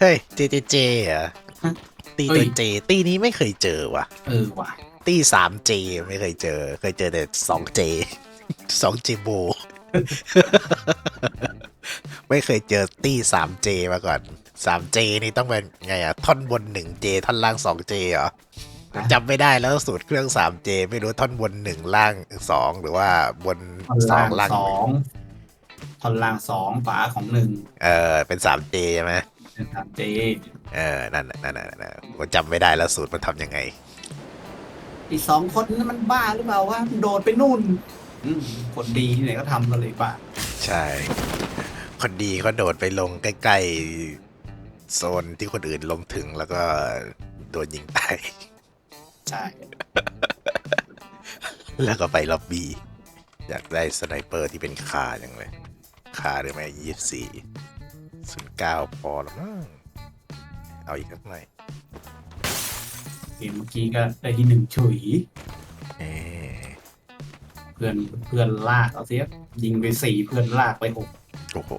เฮ้ยเจเจเจเหรอฮะตีเฮ้ตัวย เจ ตีนี้ไม่เคยเจอว่ะ เออว่ะตีสามเจไม่เคยเจอ เคยเจอแต่สองเจสองเจโบ ไม่เคยเจอตีสามเจมาก่อนสามเจนี่ต้องเป็นไงอะท่อนบนหนึ่งเจท่อนล่างสองเจเหรอจำไม่ได้แล้วสูตรเครื่องสามเจไม่รู้ท่อนบนหนึ่งล่างสองหรือว่าบนท่อนสอล่างงล่างสองท่อนล่างสองฝาของหนึ่งเออเป็นสามเจใช่ไหม เป็นสามเจเออ นั่นน่ะนั่นน่ะนั่นน่ะผมจำไม่ได้แล้วสูตรมันทำยังไง อีกสองคนนั้นมันบ้าหรือเปล่าวะโดดไปนู่นอืมคนดีที่ไหนก็ทำกันเลยป่ะใช่ คนดีเขาโดดไปลงใกล้ๆ โซนที่คนอื่นลงถึงแล้วก็โดนยิงตาย ใช่แล้วก็ไปล็อบบี้ อยากได้สไนเปอร์ที่เป็นคาอย่างเลย คาได้ไหมยี่สี่ ศูนย์เก้าพอแล้วมั้งเอาอีกสักหน่อยเกมเมื่อกี้ก็ได้ที่หนึ่งฉุยเอ๊ะเพื่อนเพื่อนลากเอาเสียยิงไปสี่เพื่อนลากไปหกโอ้โห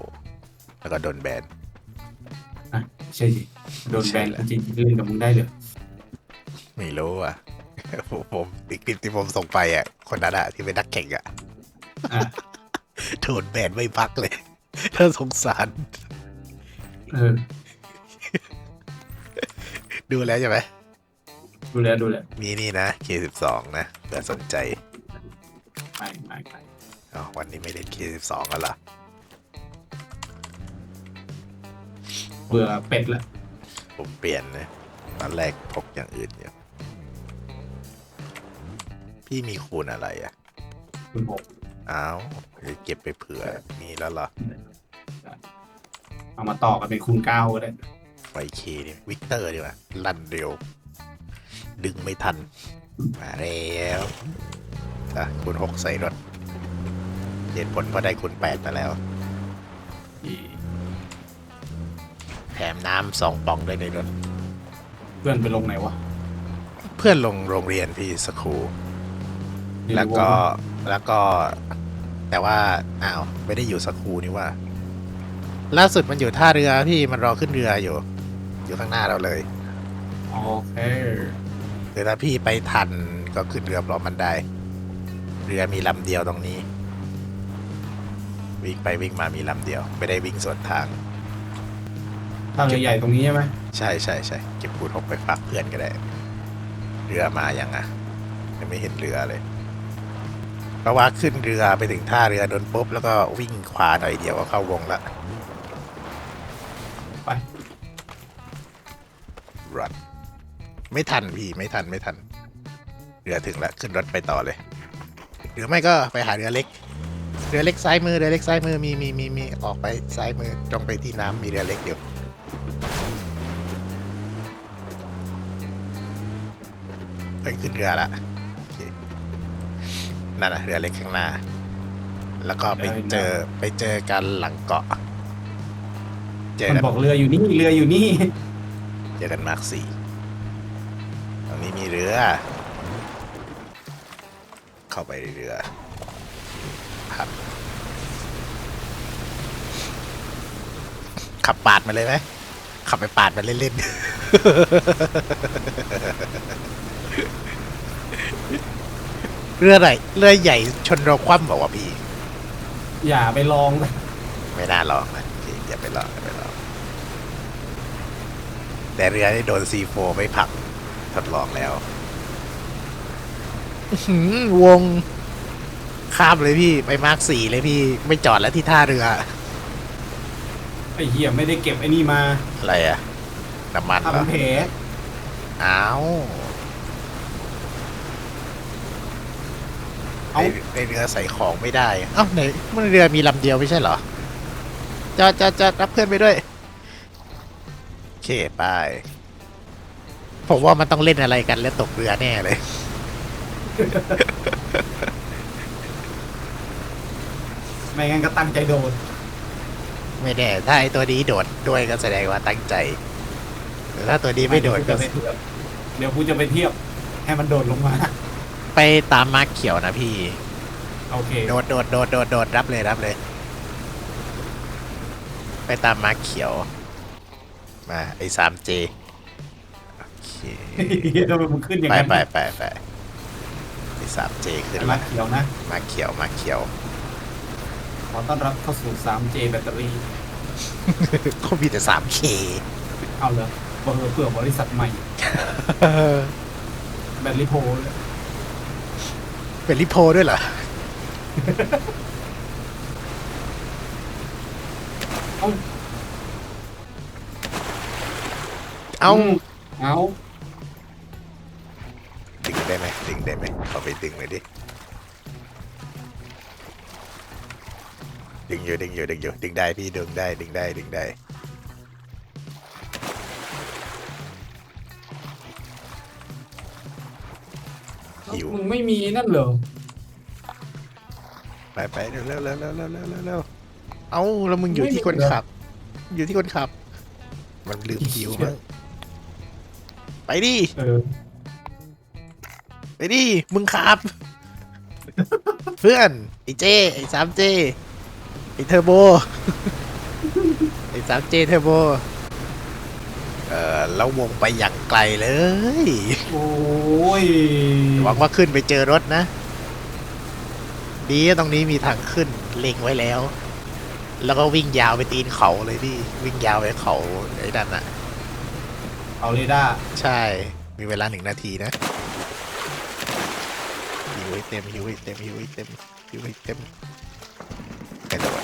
แล้วก็โดนแบนอะใช่สิโดนแบนใช่แหละจริงๆเล่นกับมึงได้เลยไม่รู้อะ ผมผมอีกคลิปที่ผมส่งไปอะ คนนั้นอะที่เป็นนักแข่งอะ อะโดนแบนไม่พักเลย ถ้าสงสาร เออ ดูแล้วใช่ไหมดูแลดูแลมีนี่นะ K12 นะเผื่อสนใจไม่ไม่ไม่อ๋อวันนี้ไม่เล่น K12 แล้วเหรอเบื่อเป็ดละผมเปลี่ยนนะตอนแรกพกอย่างอื่นอยู่พี่มีคูณอะไรอะ คุณหกอ้าวเดี๋ยวเก็บไปเผื่อมีแล้วเหรอ เอามาต่อกันเป็นคูณเก้าก็ได้ไฟเคนี่วิกเตอร์ดีกว่าลั่นเร็ว ดึงไม่ทัน มาแล้วอะคูณหกใส่รถเหตุผลเพราะได้คูณแปดมาแล้วอีแถมน้ำสองปองด้วยในรถ เพื่อนไปลงไหนวะ เพื่อนลงโรงเรียนพี่สคูลแล้วก็แล้วก็ แต่ว่าอ้าวไม่ได้อยู่สคูลนี่ว่า ล่าสุดมันอยู่ท่าเรือพี่มันรอขึ้นเรืออยู่ อยู่ข้างหน้าเราเลย โอเคหรือถ้าพี่ไปทันก็ขึ้นเรือพร้อมมันได้ เรือมีลำเดียวตรงนี้ วิ่งไปวิ่งมามีลำเดียว ไม่ได้วิ่งสวนทางถ้าเรือใหญ่ตรงนี้ใช่ไหมใช่ใช่ใช่เก็บคูณหกไปฝากเพื่อนก็ได้ เรือมายังอะยังไม่เห็นเรือเลย เพราะว่าขึ้นเรือไปถึงท่าเรือโดนปุ๊บแล้วก็วิ่งขวาหน่อยเดียวก็เข้าวงละ รันไม่ทันพี่ไม่ทันไม่ทัน เรือถึงแล้วขึ้นรถไปต่อเลย หรือไม่ก็ไปหาเรือเล็ก เรือเล็กซ้ายมือเรือเล็กซ้ายมือมีมีมีมีออกไปซ้ายมือตรงไปที่น้ำมีเรือเล็กอยู่ไปขึ้นเรือละโอเคนั่นนะเรือเล็กข้างหน้า แล้วก็ไปเจอไปเจอกันหลังเกาะ เจอมันกันบอกเรืออยู่นี่เรืออยู่นี่ เจอกันมาร์คสี่ตรงนี้มีเรือ เข้าไปในเรือครับขับปาดมาเลยไหมขับไปปาดมันเล่นๆเรือไหนเรือใหญ่ชนเราคว่ำบอกว่าวะพี่ อย่าไปลองเลยไม่น่าลองนะโอเคอย่าไปลองอย่าไปลอง แต่เรือนี่โดนซีโฟไม่ผลักทดลองแล้วอื้อหือวงข้ามเลยพี่ไปมาร์คสี่เลยพี่ ไม่จอดแล้วที่ท่าเรือ ไอ้เหี้ยไม่ได้เก็บไอ้นี่มาอะไรอะน้ำมันเหรอทำแผลอ้าวในเอาในเรือใส่ของไม่ได้ เอ้าไหนมันเรือมีลำเดียวไม่ใช่เหรอจอดจอดจอดรับเพื่อนไปด้วยโอ เคไป ผมว่ามันต้องเล่นอะไรกันแล้วตกเรือแน่เลย ไม่งั้นก็ตั้งใจโดน ไม่แน่ ถ้าไอตัวนี้โดดด้วยก็แสดงว่าตั้งใจแต่ถ้าตัวนี้ไม่โดดก็เดี๋ยวกูจะไปเทียบ ให้มันโดดลงมา ไปตามมาร์คเขียวนะพี่ โอเค โดดโดดโดดโดดโดดรับเลยรับเลย ไปตามมาร์คเขียว มาไอ้สามเจโอเคทำไมมันขึ้นอย่างไปนั้นไปไปไปไอ้สามเจขึ้นมามาเขียวนะมาเขียวมาเขียว ขอต้อนรับเข้าสู่ 3J แบตเตอรี่ก็มีแต่สามเคเอาเลยเปิดเผื่อบริษัทใหม่ แบตลิโพเลยเป็นริโพด้วยเหรอเอ้า เอาเอาดึงได้ไหมดึงได้ไหมเอาไปดึงเลยดิดึงอยู่ดึงอยู่ดึงอยู่ดึงได้พี่ดึงได้ดึงได้ดึงได้หิวมึงไม่มีนั่นเหรอไปไปเร็วเร็วเร็วเร็วเร็วเร็วเร็วเอาแล้วมึงอยู่ที่คนขับ อยู่ที่คนขับ มันลืมหิวมั้ง ไปดิ เออไปดิ มึงขับ เพื่อน ไอ้เจ ไอ้สามเจ ไอ้เทอร์โบ ไอ้สามเจเทอร์โบ เออแล้ววงไปอย่างไกลเลย โอ้ยหวังว่าขึ้นไปเจอรถนะ ดีนะตรงนี้มีทางขึ้นเล็งไว้แล้ว แล้วก็วิ่งยาวไปตีนเขาเลยพี่ วิ่งยาวไปเขาไอ้นั่นน่ะ เอาเรดาร์ใช่ มีเวลาหนึ่งนาทีนะหิวให้เต็มหิวให้เต็มหิวให้เต็มหิวให้เต็มกระโดด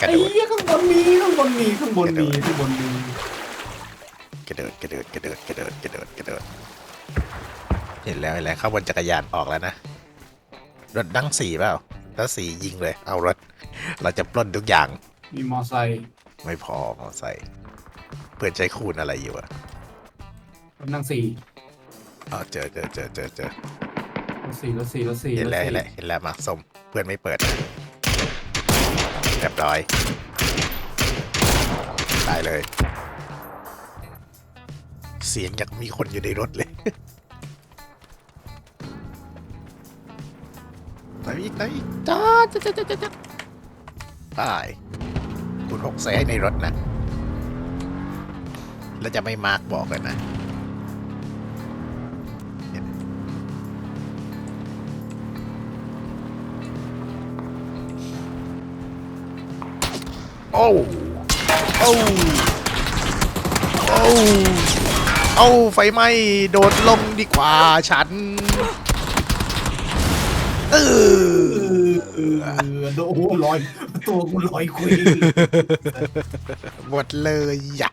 กระไอ้โดดเหี้ยข้างบนมีข้างบนมีข้างบนมีข้างบนมีกระโดดกระโดดกระโดดกระโดดกระโดดกระโดดเห็นแล้วเห็นแล้วเข้าบนจักรยานออกแล้วนะรถดังสีเปล่าถ้าสียิงเลย เอารถ เราจะปล้นทุกอย่างมีมอไซค์ไม่พอมอไซค์เพื่อนใช้คูณอะไรอยู่อะ รถนั่งสี่อ๋อเจอเจอเจอเจอเจอรถสี่รถสี่รถสี่เห็นแล้วรเห็ถนสี่แล้วเห็นแล้วมาส้มเพื่อนไม่เปิดนะเรียบร้อยตายเลย เสียงอยากมีคนอยู่ในรถเลยไหนอีกไหนอีกจ้าจ้าจ้าจ้าจ้าตายคุณหกใส่ให้ในรถนะ แล้วจะไม่มาร์กบอกเลยนะ โอ้โอ้โอ้โอ้ไฟไหม้โดดลงดีกว่าฉันเออเออโดนลอย ตัวกูลอยคุยหมดเลยอยะ